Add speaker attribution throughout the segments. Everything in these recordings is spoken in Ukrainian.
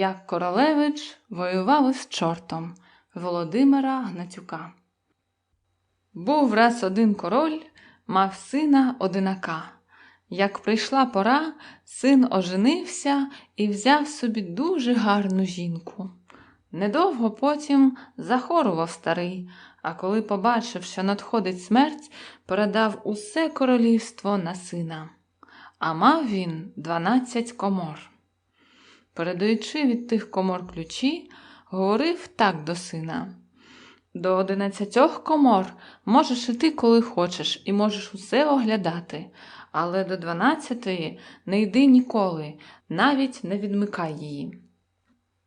Speaker 1: як королевич воював із чортом Володимира Гнатюка. Був раз один король, мав сина одинака. Як прийшла пора, син оженився і взяв собі дуже гарну жінку. Недовго потім захорував старий, а коли побачив, що надходить смерть, передав усе королівство на сина. А мав він дванадцять комор. Передаючи від тих комор ключі, говорив так до сина. До одинадцятьох комор можеш іти, коли хочеш, і можеш усе оглядати, але до дванадцятої не йди ніколи, навіть не відмикай її.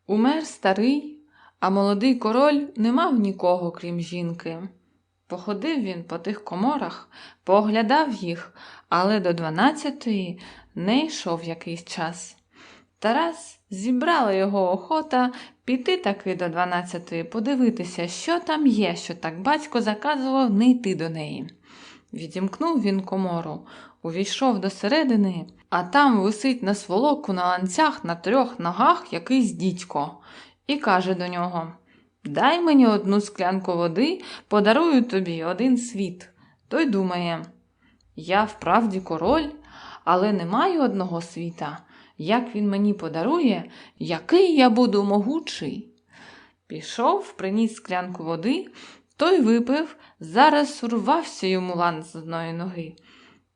Speaker 1: Умер старий, а молодий король не мав нікого, крім жінки. Походив він по тих коморах, пооглядав їх, але до дванадцятої не йшов якийсь час. Тарас зібрала його охота піти таки до дванадцятої, подивитися, що там є, що так батько заказував не йти до неї. Відімкнув він комору, увійшов до середини, а там висить на сволоку на ланцях на трьох ногах якийсь дідько, і каже до нього Дай мені одну склянку води, подарую тобі один світ. Той думає, я вправді король, але не маю одного світа. Як він мені подарує, який я буду могучий. Пішов, приніс склянку води, той випив, зараз урвався йому ланц з одної ноги.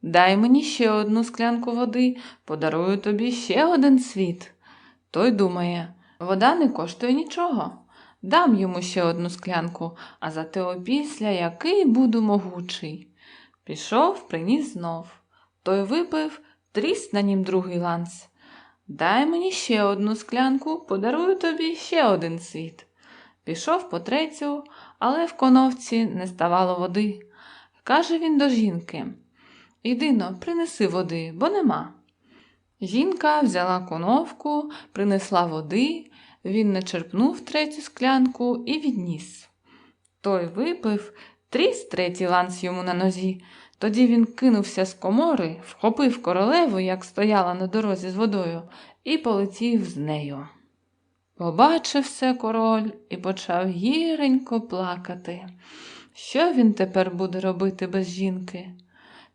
Speaker 1: Дай мені ще одну склянку води, подарую тобі ще один світ. Той думає, вода не коштує нічого. Дам йому ще одну склянку, а зате опісля який буду могучий. Пішов, приніс знов. Той випив, тріс на нім другий ланц. Дай мені ще одну склянку, подарую тобі ще один світ. Пішов по третю, але в коновці не ставало води. Каже він до жінки Іди но, принеси води, бо нема. Жінка взяла коновку, принесла води, він начерпнув третю склянку і відніс. Той випив, тріс третій ланц йому на нозі. Тоді він кинувся з комори, вхопив королеву, як стояла на дорозі з водою, і полетів з нею. Побачив все король і почав гіренько плакати. Що він тепер буде робити без жінки?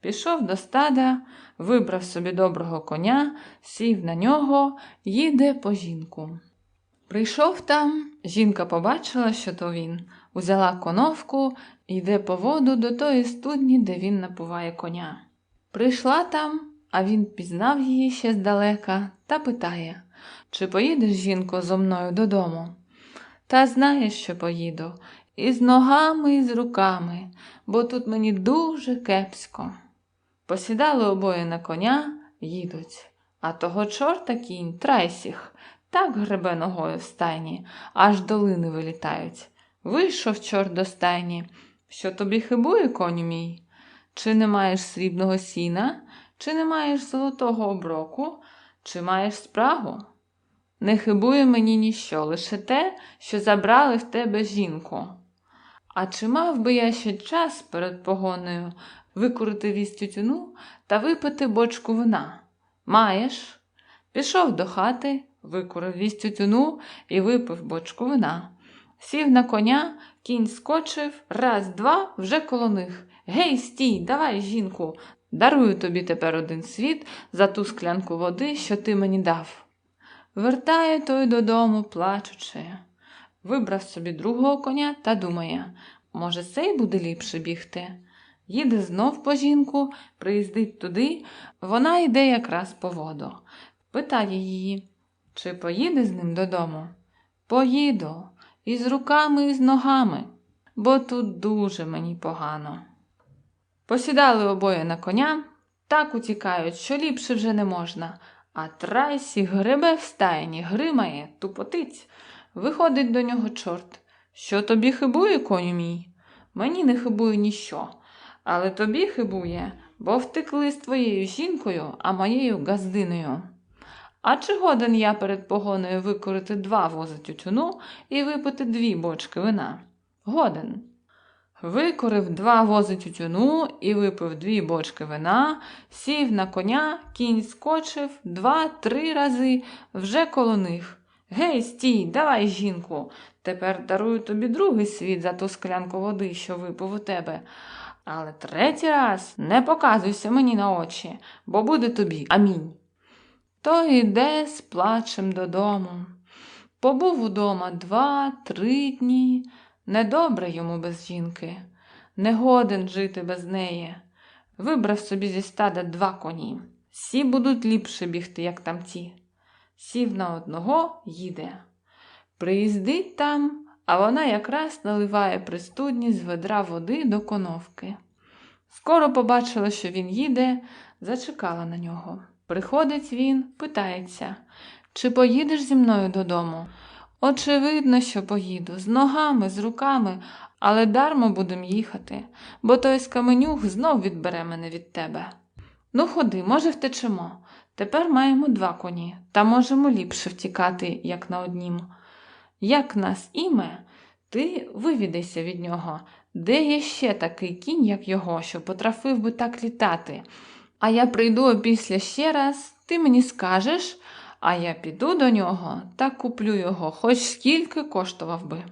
Speaker 1: Пішов до стада, вибрав собі доброго коня, сів на нього, їде по жінку. Прийшов там, жінка побачила, що то він, узяла коновку йде по воду до тої студні, де він напуває коня. Прийшла там, а він пізнав її ще здалека та питає, чи поїдеш, жінко, зо мною додому? Та знаєш, що поїду, і з ногами, і з руками, бо тут мені дуже кепсько. Посідали обоє на коня, їдуть, а того чорта кінь трайсіх, так гребе ногою в стайні, аж долини вилітають. Вийшов чорт до стайні. Що тобі хибує, коню мій? Чи не маєш срібного сіна, чи не маєш золотого оброку, чи маєш спрагу? Не хибує мені ніщо, лише те, що забрали в тебе жінку. А чи мав би я ще час перед погоною викурити вість тютюну та випити бочку вина? Маєш? Пішов до хати, викурив вість тютюну і випив бочку вина. Сів на коня, кінь скочив, раз, два, вже коло них. Гей, стій, давай, жінку, дарую тобі тепер один світ за ту склянку води, що ти мені дав. Вертає той додому, плачучи. Вибрав собі другого коня та думає, може, цей буде ліпше бігти. Їде знов по жінку, приїздить туди, вона йде якраз по воду. Питає її, чи поїде з ним додому? Поїду, і з руками, і з ногами, бо тут дуже мені погано. Посідали обоє на коня, так утікають, що ліпше вже не можна, а трайсі гребе в стайні, гримає, тупотить. Виходить до нього чорт. Що тобі хибує, коню мій? Мені не хибує ніщо, але тобі хибує, бо втекли з твоєю жінкою, а моєю газдиною. А чи годен я перед погоною викорити два вози тютюну і випити дві бочки вина? Годен. Викорив два вози тютюну і випив дві бочки вина, сів на коня, кінь скочив два-три рази вже коло них. Гей, стій, давай, жінку. Тепер дарую тобі другий світ за ту склянку води, що випив у тебе. Але третій раз не показуйся мені на очі, бо буде тобі амінь. То йде з плачем додому. Побув удома два-три дні. Недобре йому без жінки, не годен жити без неї. Вибрав собі зі стада два коні. Всі будуть ліпше бігти, як тамті. Сів на одного, їде. Приїздить там, а вона якраз наливає при студні з ведра води до коновки. Скоро побачила, що він їде, зачекала на нього. Приходить він, питається, чи поїдеш зі мною додому? Очевидно, що поїду, з ногами, з руками, але дармо будем їхати, бо той скаменюх знов відбере мене від тебе. Ну, ходи, може, втечемо. Тепер маємо два коні, та можемо ліпше втікати, як на однім. Як нас іме, ти вивідайся від нього. Де є ще такий кінь, як його, що потрафив би так літати? А я прийду опісля ще раз, ти мені скажеш, а я піду до нього та куплю його, хоч скільки коштував би.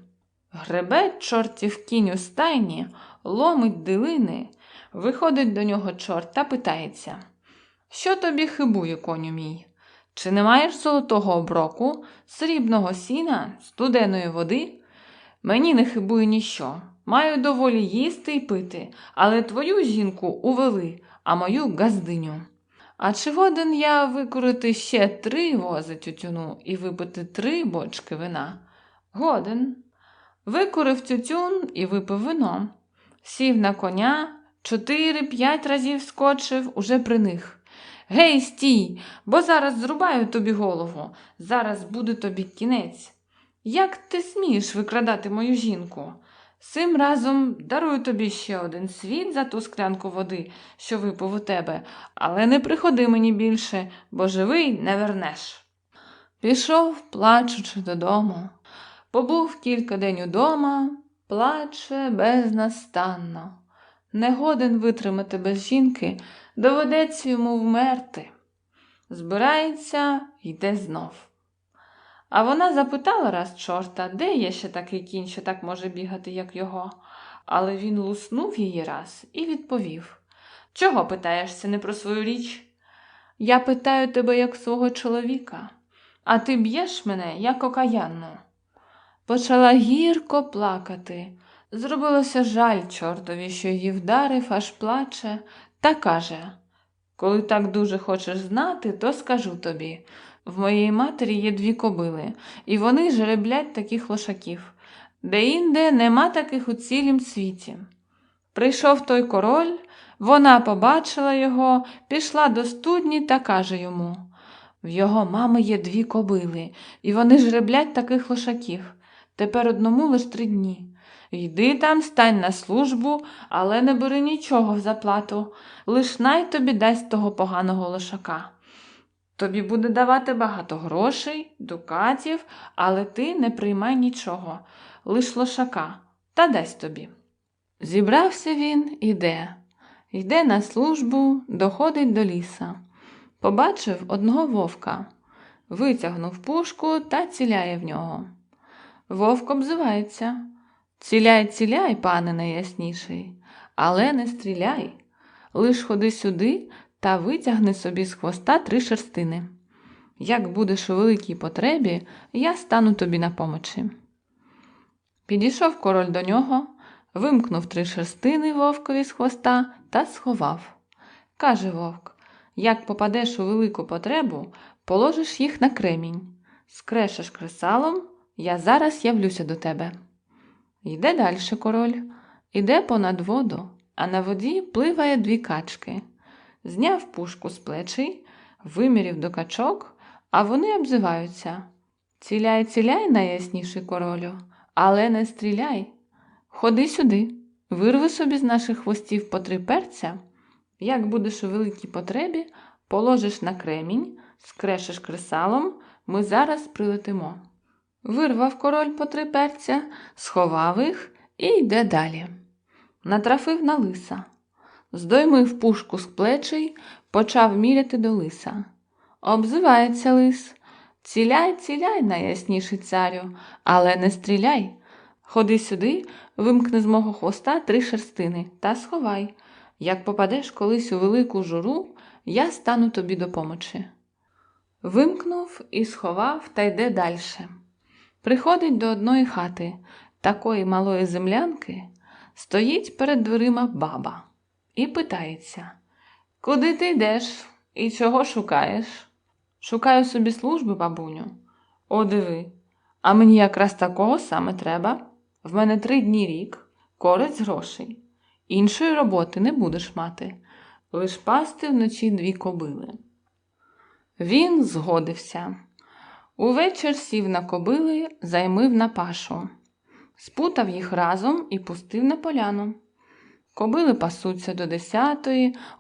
Speaker 1: Гребе чортів кінь у стайні, ломить дилини, виходить до нього чорт та питається Що тобі хибує, коню мій? Чи не маєш золотого оброку, срібного сіна, студеної води? Мені не хибує ніщо. Маю доволі їсти й пити, але твою жінку увели, а мою газдиню. А чи годен я викурити ще три вози тютюну і випити три бочки вина? Годен. Викурив тютюн і випив вино. Сів на коня, чотири-п'ять разів скочив уже при них. Гей, стій, бо зараз зрубаю тобі голову, зараз буде тобі кінець. Як ти смієш викрадати мою жінку? Сим разом дарую тобі ще один світ за ту склянку води, що випив у тебе, але не приходи мені більше, бо живий не вернеш. Пішов, плачучи додому. Побув кілька день удома, плаче безнастанно. Не годен витримати без жінки, доведеться йому вмерти. Збирається, йде знов. А вона запитала раз чорта, де є ще такий кінь, що так може бігати, як його. Але він луснув її раз і відповів Чого питаєшся не про свою річ? Я питаю тебе як свого чоловіка, а ти б'єш мене, як окаянну. Почала гірко плакати. Зробилося жаль чортові, що її вдарив, аж плаче, та каже Коли так дуже хочеш знати, то скажу тобі. В моєї матері є дві кобили, і вони жереблять таких лошаків. Де-інде нема таких у цілім світі. Прийшов той король, вона побачила його, пішла до студні та каже йому В його мами є дві кобили, і вони жреблять таких лошаків. Тепер одному лиш три дні. Йди там, стань на службу, але не бери нічого в заплату, лиш най тобі дасть того поганого лошака. Тобі буде давати багато грошей, дукатів, але ти не приймай нічого, лиш лошака, та дасть тобі. Зібрався він, іде, йде на службу, доходить до ліса. Побачив одного вовка, витягнув пушку та ціляє в нього. Вовк обзивається. Ціляй, ціляй, пане найясніший, але не стріляй. Лиш ходи сюди та витягни собі з хвоста три шерстини. Як будеш у великій потребі, я стану тобі на помочі. Підійшов король до нього, вимкнув три шерстини вовкові з хвоста та сховав. Каже вовк як попадеш у велику потребу, положиш їх на кремінь, скрешеш кресалом, я зараз явлюся до тебе. Йде далі король, іде понад воду, а на воді пливає дві качки. Зняв пушку з плечей, вимірів до качок, а вони обзиваються. Ціляй, ціляй, найясніший королю, але не стріляй. Ходи сюди, вирви собі з наших хвостів по три перця. Як будеш у великій потребі, положиш на кремінь, скрешеш кресалом, ми зараз прилетимо. Вирвав король по три перця, сховав їх і йде далі. Натрафив на лиса, здоймив пушку з плечей, почав міряти до лиса. Обзивається лис. Ціляй, ціляй, найясніший царю, але не стріляй. Ходи сюди, вимкни з мого хвоста три шерстини та сховай. Як попадеш колись у велику журу, я стану тобі до помочі. Вимкнув і сховав та йде дальше. Приходить до одної хати, такої малої землянки, стоїть перед дверима баба і питається: Куди ти йдеш і чого шукаєш? Шукаю собі служби, бабуню. О, диви, а мені якраз такого саме треба. В мене три дні рік, корець грошей. Іншої роботи не будеш мати, лиш пасти вночі дві кобили. Він згодився. Увечір сів на кобили, займив на пашу, спутав їх разом і пустив на поляну. Кобили пасуться до 10,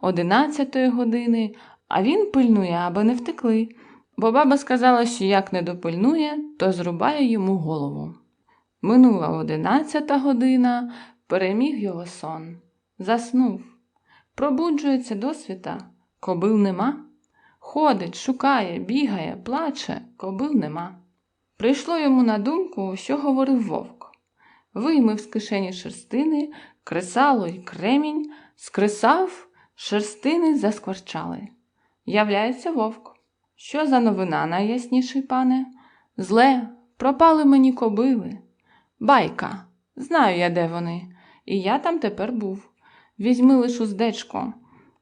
Speaker 1: 11 години, а він пильнує, аби не втекли, бо баба сказала, що як не допильнує, то зрубає йому голову. Минула одинадцята година, переміг його сон. Заснув. Пробуджується до світа, кобил нема. Ходить, шукає, бігає, плаче, кобил нема. Прийшло йому на думку, що говорив вовк. Виймив з кишені шерстини, кресало й кремінь, скресав, шерстини заскворчали. Являється вовк. Що за новина, найясніший пане? Зле, пропали мені кобили. Байка, знаю я, де вони, і я там тепер був. Візьми лиш уздечко,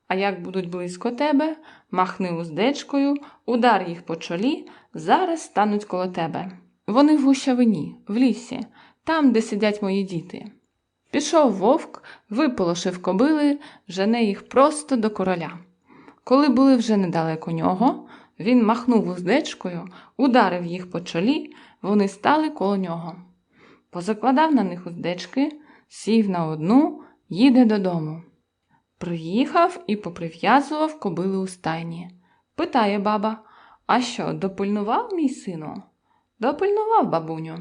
Speaker 1: а як будуть близько тебе, махни уздечкою, удар їх по чолі, зараз стануть коло тебе. Вони в гущавині, в лісі, там, де сидять мої діти. Пішов вовк, виполошив кобили, жене їх просто до короля. Коли були вже недалеко нього, він махнув уздечкою, ударив їх по чолі, вони стали коло нього. Позакладав на них уздечки, сів на одну, їде додому. Приїхав і поприв'язував кобили у стайні. Питає баба: А що, допильнував мій сину? Допильнував, бабуню.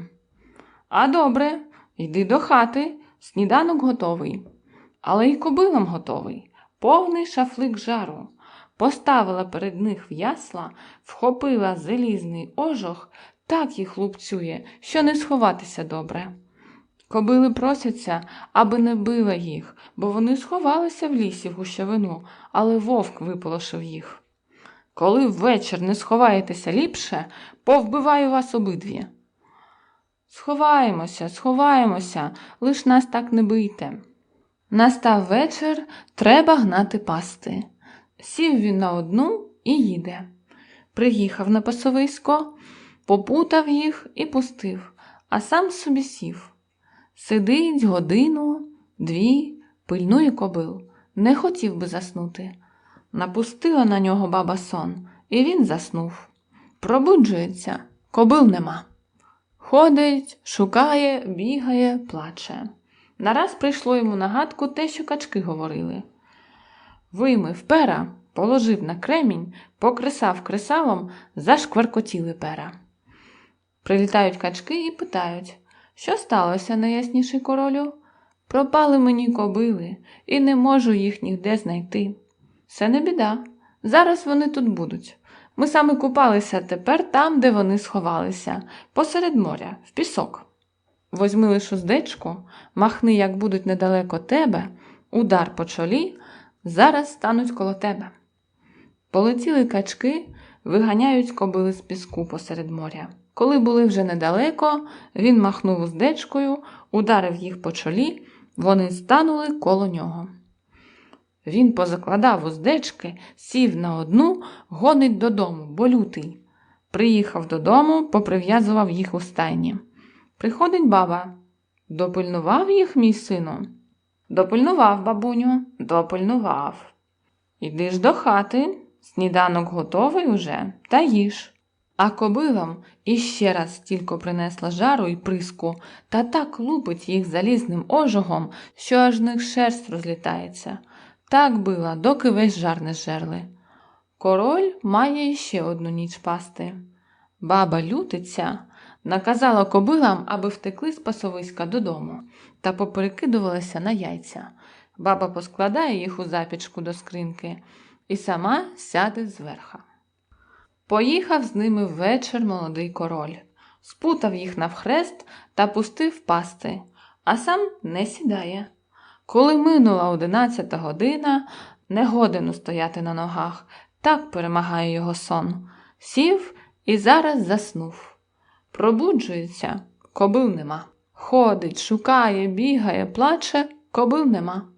Speaker 1: А добре, йди до хати, сніданок готовий. Але й кобилам готовий, повний шафлик жару. Поставила перед них в ясла, вхопила залізний ожог, так їх лупцює, що не сховатися добре. Кобили просяться, аби не била їх, бо вони сховалися в лісі в гущавину, але вовк виполошив їх. Коли ввечір не сховаєтеся ліпше, повбиваю вас обидві. Сховаємося, сховаємося, лиш нас так не бийте. Настав вечір, треба гнати пасти. Сів він на одну і їде. Приїхав на пасовисько, попутав їх і пустив, а сам собі сів. Сидить годину, дві, пильнує кобил, не хотів би заснути. Напустила на нього баба сон, і він заснув. Пробуджується, кобил нема. Ходить, шукає, бігає, плаче. Нараз прийшло йому на гадку те, що качки говорили. Виймив пера, положив на кремінь, покресав кресалом, зашкваркотіли пера. Прилітають качки і питають, що сталося, найясніший королю? Пропали мені кобили, і не можу їх ніде знайти. Це не біда. Зараз вони тут будуть. Ми саме купалися тепер там, де вони сховалися, посеред моря, в пісок. Возьми лиш уздечку, махни, як будуть недалеко тебе, удар по чолі, зараз стануть коло тебе. Полетіли качки, виганяють кобили з піску посеред моря. Коли були вже недалеко, він махнув уздечкою, ударив їх по чолі, вони станули коло нього. Він позакладав уздечки, сів на одну, гонить додому, бо лютий. Приїхав додому, поприв'язував їх у стайні. Приходить баба. Допильнував їх, мій сину? Допильнував, бабуню, допильнував. Іди ж до хати, сніданок готовий уже, та їж. А кобилам іще раз тільки принесла жару й приску, та так лупить їх залізним ожогом, що аж них шерсть розлітається. Так била, доки весь жар не зжерли. Король має іще одну ніч пасти. Баба лютиця наказала кобилам, аби втекли з пасовиська додому, та поперекидувалася на яйця. Баба поскладає їх у запічку до скринки і сама сяде зверха. Поїхав з ними ввечір молодий король, спутав їх навхрест та пустив пасти, а сам не сідає. Коли минула одинадцята година, не годен устояти на ногах, так перемагає його сон. Сів і зараз заснув. Пробуджується, кобил нема. Ходить, шукає, бігає, плаче, кобил нема.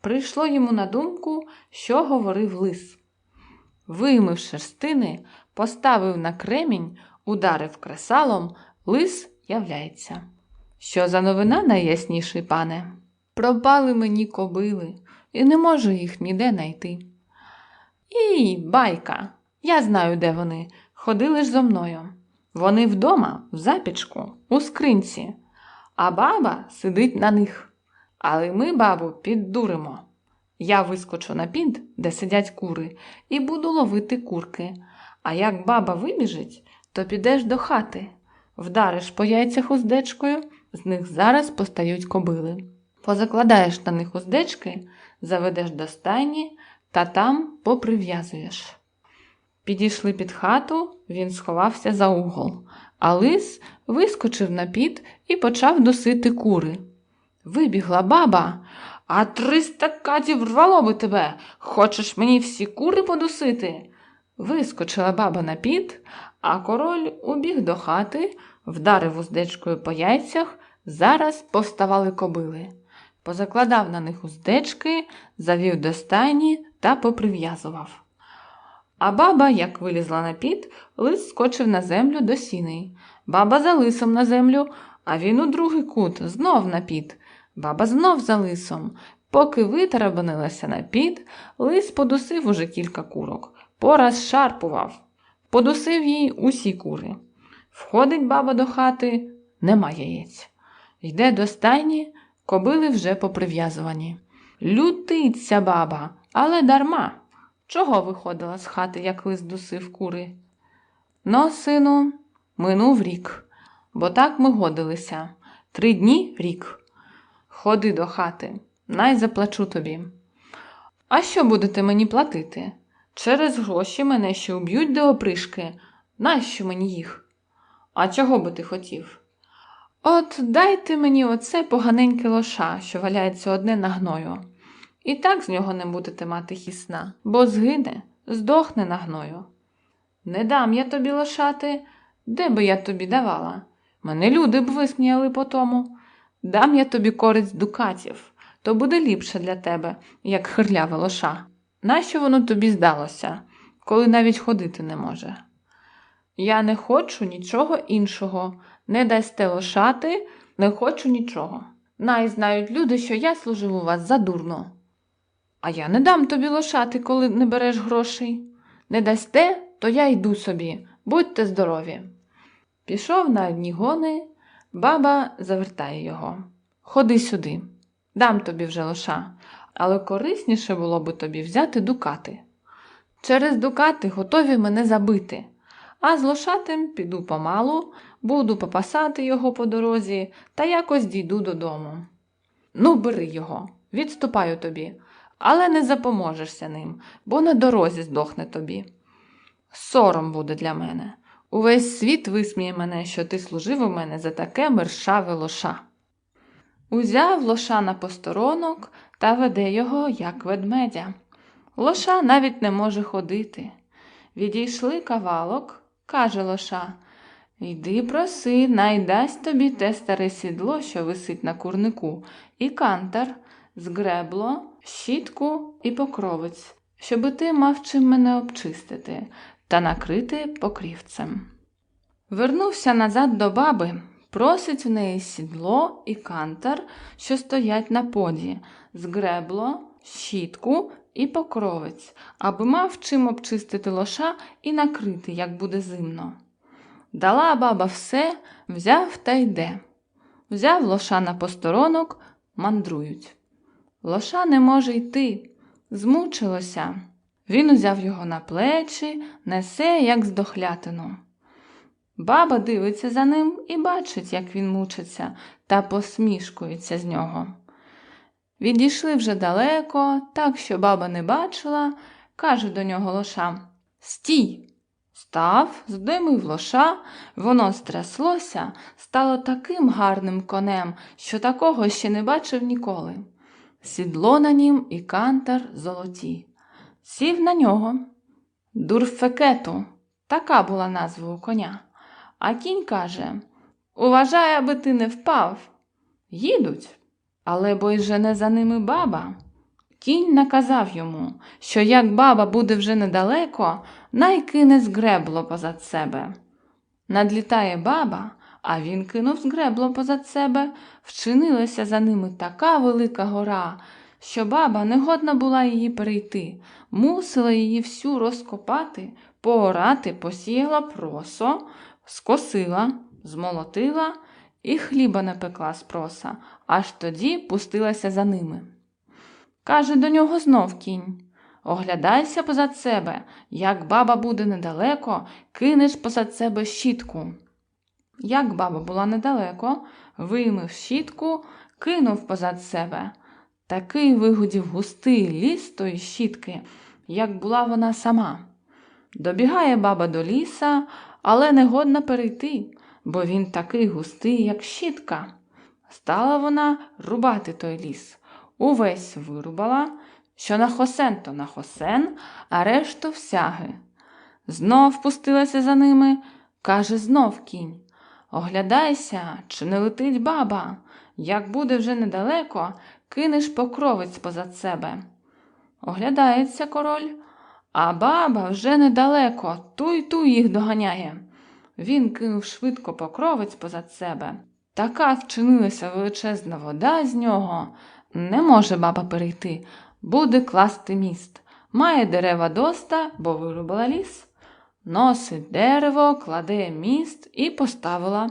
Speaker 1: Прийшло йому на думку, що говорив лис. Вимив шерстини, поставив на кремінь, ударив кресалом, лис являється. Що за новина найясніший, пане? Пропали мені кобили, і не можу їх ніде найти. І байка. Я знаю, де вони. Ходили ж зо мною. Вони вдома, в запічку, у скринці, а баба сидить на них. Але ми бабу піддуримо. Я вискочу на пінт, де сидять кури, і буду ловити курки. А як баба вибіжить, то підеш до хати, вдариш по яйцях уздечкою, з них зараз постають кобили. Позакладаєш на них уздечки, заведеш до стайні та там поприв'язуєш. Підійшли під хату, він сховався за угол, а лис вискочив на під і почав досити кури. Вибігла баба, а триста катів рвало би тебе. Хочеш мені всі кури подусити? Вискочила баба на під, а король убіг до хати, вдарив уздечкою по яйцях, зараз повставали кобили. Позакладав на них уздечки, завів до стайні та поприв'язував. А баба, як вилізла на під, лис скочив на землю до сіней. Баба за лисом на землю, а він у другий кут, знов на під. Баба знов за лисом. Поки витарабанилася на під, лис подусив уже кілька курок, пораз шарпував, подусив їй усі кури. Входить баба до хати, нема яєць. Йде до стайні, кобили вже поприв'язувані. Лютиться баба, але дарма. Чого виходила з хати, як лис дусив кури? Но, сину, минув рік, бо так ми годилися. Три дні рік. Ходи до хати, най заплачу тобі. А що будете мені платити? Через гроші мене ще уб'ють до опришки. Нащо мені їх? А чого би ти хотів? От дайте мені оце поганеньке лоша, що валяється одне на гною. І так з нього не будете мати хісна, бо згине, здохне на гною. Не дам я тобі лошати, де би я тобі давала? Мене люди б висміяли по тому. Дам я тобі користь дукатів, то буде ліпше для тебе, як хирляве лоша. Нащо воно тобі здалося, коли навіть ходити не може? Я не хочу нічого іншого, не дасте лошати, не хочу нічого. Най знають люди, що я служив у вас задурно. А я не дам тобі лошати, коли не береш грошей. Не дасте, то я йду собі, будьте здорові. Пішов на одні гони, баба завертає його. Ходи сюди, дам тобі вже лоша, але корисніше було би тобі взяти дукати. Через дукати готові мене забити, а з лошатим піду помалу, буду попасати його по дорозі та якось дійду додому. Ну, бери його, відступаю тобі, але не запоможешся ним, бо на дорозі здохне тобі. Сором буде для мене. Увесь світ висміє мене, що ти служив у мене за таке мершаве лоша. Узяв лоша на посторонок та веде його, як ведмедя. Лоша навіть не може ходити. Відійшли кавалок, каже лоша. Йди проси, найдасть тобі те старе сідло, що висить на курнику, і кантар, згребло, щітку і покровець, щоби ти мав чим мене обчистити та накрити покрівцем. Вернувся назад до баби, просить в неї сідло і кантар, що стоять на поді, згребло, щітку і покровець, аби мав чим обчистити лоша і накрити, як буде зимно. Дала баба все, взяв та йде. Взяв лоша на посторонок, мандрують. Лоша не може йти, змучилося. Він узяв його на плечі, несе, як здохлятину. Баба дивиться за ним і бачить, як він мучиться, та посмішкується з нього. Відійшли вже далеко, так що баба не бачила, каже до нього лоша Стій, Став, здимив лоша, воно стряслося, стало таким гарним конем, що такого ще не бачив ніколи. Сідло на нім і кантар золоті. Сів на нього. Дурфекету, така була назва у коня. А кінь каже Уважай, аби ти не впав. Їдуть, але бо й жене за ними баба. Кінь наказав йому, що як баба буде вже недалеко, най кине згребло позад себе. Надлітає баба, а він кинув згребло позад себе, вчинилася за ними така велика гора, що баба не годна була її перейти, мусила її всю розкопати, поорати, посіяла просо, скосила, змолотила і хліба напекла з проса, аж тоді пустилася за ними. Каже до нього знов кінь. Оглядайся позад себе, як баба буде недалеко, кинеш позад себе щітку. Як баба була недалеко, виймив щітку, кинув позад себе. Такий вигудів густий ліс тої щітки, як була вона сама. Добігає баба до ліса, але не годна перейти, бо він такий густий, як щітка. Стала вона рубати той ліс. Увесь вирубала, що на хосен, то на хосен, а решту всяги. Знов пустилася за ними, каже знов кінь. Оглядайся, чи не летить баба. Як буде вже недалеко, кинеш покровець позад себе. Оглядається король, а баба вже недалеко, ту й ту їх доганяє. Він кинув швидко покровець позад себе. Така вчинилася величезна вода з нього. Не може баба перейти, буде класти міст. Має дерева доста, бо вирубила ліс. Носить дерево, кладе міст і поставила.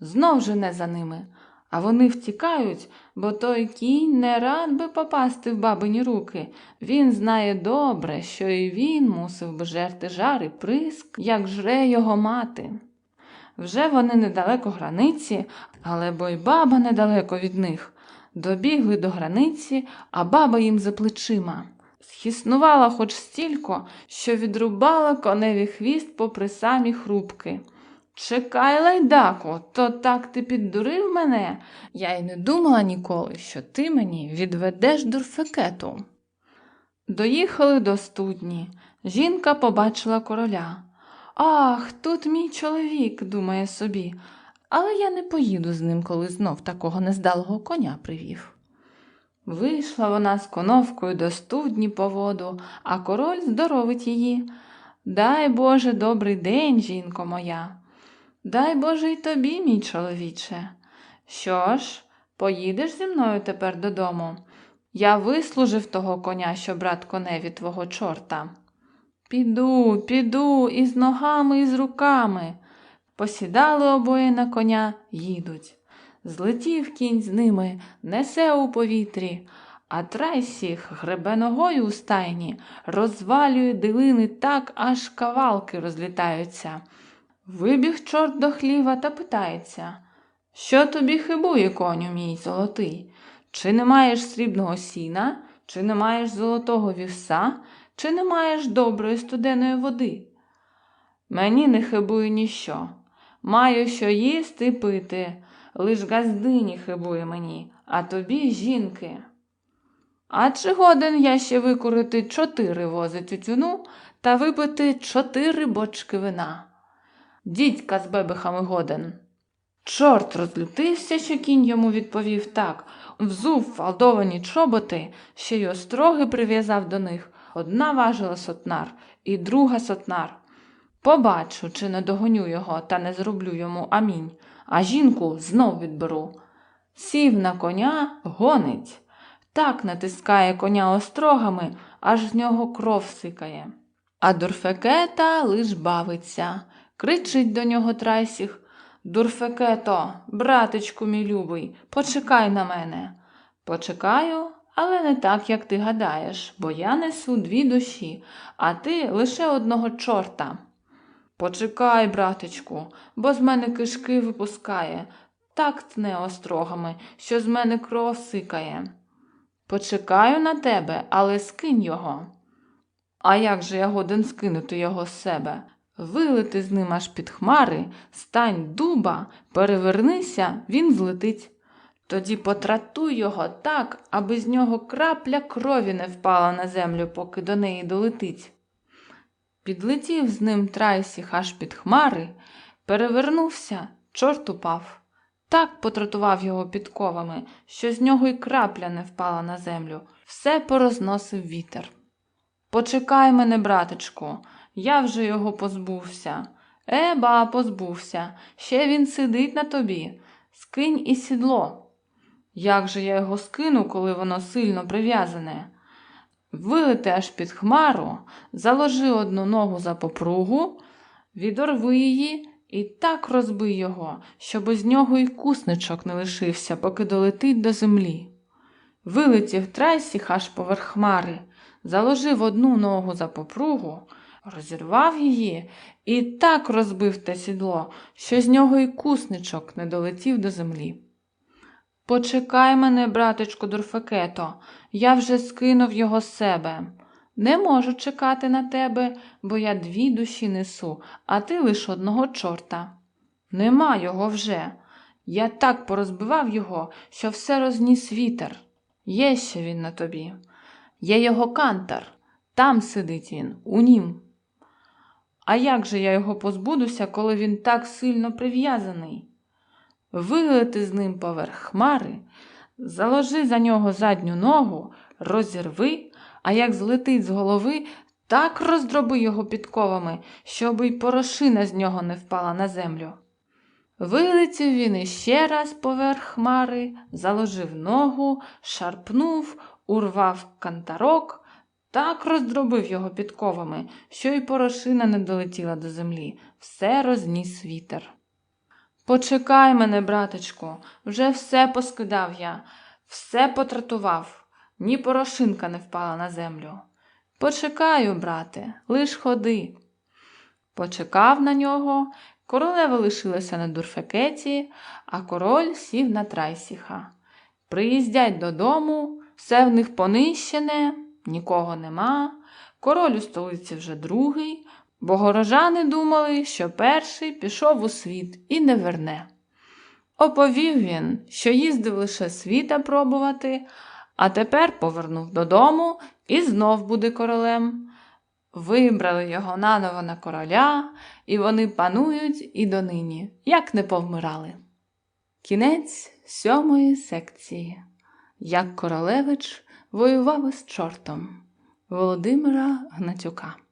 Speaker 1: Знов жене за ними, а вони втікають, бо той кінь не рад би попасти в бабині руки. Він знає добре, що і він мусив би жерти жар і приск, як жре його мати. Вже вони недалеко границі, але бо й баба недалеко від них. Добігли до границі, а баба їм за плечима. Схіснувала хоч стільки, що відрубала коневі хвіст попри самі хрупки. Чекай, лайдако, то так ти піддурив мене. Я й не думала ніколи, що ти мені відведеш дурфекету. Доїхали до студні. Жінка побачила короля. Ах, тут мій чоловік, думає собі, але я не поїду з ним, коли знов такого нездалого коня привів. Вийшла вона з коновкою до студні по воду, а король здоровить її. Дай Боже, добрий день, жінко моя. Дай Боже й тобі, мій чоловіче. Що ж, поїдеш зі мною тепер додому? Я вислужив того коня, що брат коневі твого чорта. Піду, піду, і з ногами, і з руками. Посідали обоє на коня, їдуть. Злетів кінь з ними, несе у повітрі, а трайсіх гребе ногою у стайні, розвалює дивини так, аж кавалки розлітаються. Вибіг чорт до хліва та питається Що тобі хибує, коню мій золотий? Чи не маєш срібного сіна, чи не маєш золотого вівса, чи не маєш доброї студеної води? Мені не хибує ніщо. Маю що їсти пити, лиш газдині хибує мені, а тобі жінки. А чи годен я ще викурити чотири вози тютюну та випити чотири бочки вина? Дідька з бебехами годен. Чорт розлютився, що кінь йому відповів так, взув фалдовані чоботи, ще й остроги прив'язав до них. Одна важила сотнар і друга сотнар. Побачу, чи не догоню його та не зроблю йому амінь, а жінку знов відберу. Сів на коня, гонить. Так натискає коня острогами, аж з нього кров сикає. А дурфекета лиш бавиться, кричить до нього трайсіх. Дурфекето, братечку мій любий, почекай на мене. Почекаю, але не так, як ти гадаєш, бо я несу дві душі, а ти лише одного чорта. Почекай, братечку, бо з мене кишки випускає, так тне острогами, що з мене кров сикає. Почекаю на тебе, але скинь його. А як же я годен скинути його з себе? Вилети з ним аж під хмари, стань дуба, перевернися, він злетить. Тоді потратуй його так, аби з нього крапля крові не впала на землю, поки до неї долетить. Підлетів з ним трайсіх аж під хмари, перевернувся, чорт упав. Так потратував його підковами, що з нього й крапля не впала на землю, все порозносив вітер. Почекай мене, братечку, я вже його позбувся. Е, ба, позбувся, ще він сидить на тобі. Скинь і сідло. Як же я його скину, коли воно сильно прив'язане? Вилети аж під хмару, заложи одну ногу за попругу, відорви її і так розбий його, щоб з нього й кусничок не лишився, поки долетить до землі. Вилетів трайсіх аж поверх хмари, заложив одну ногу за попругу, розірвав її і так розбив те сідло, що з нього й кусничок не долетів до землі. Почекай мене, братечку Дурфекето, я вже скинув його з себе. Не можу чекати на тебе, бо я дві душі несу, а ти лиш одного чорта. Нема його вже. Я так порозбивав його, що все розніс вітер. Є ще він на тобі. Є його кантар, там сидить він, у нім. А як же я його позбудуся, коли він так сильно прив'язаний? Вилети з ним поверх хмари, заложи за нього задню ногу, розірви, а як злетить з голови, так роздроби його підковами, щоб й порошина з нього не впала на землю. Вилетів він іще раз поверх хмари, заложив ногу, шарпнув, урвав кантарок, так роздробив його підковами, що й порошина не долетіла до землі, все розніс вітер. Почекай мене, братечку, вже все поскидав я, все потратував, ні порошинка не впала на землю. Почекаю, брате, лиш ходи. Почекав на нього, королева лишилася на дурфекеті, а король сів на трайсіха. Приїздять додому, все в них понищене, нікого нема. Король у столиці вже другий, бо горожани думали, що перший пішов у світ і не верне. Оповів він, що їздив лише світа пробувати, а тепер повернув додому і знов буде королем. Вибрали його наново на короля, і вони панують і донині, як не повмирали. Кінець сьомої секції. Як королевич воював із чортом Володимира Гнатюка.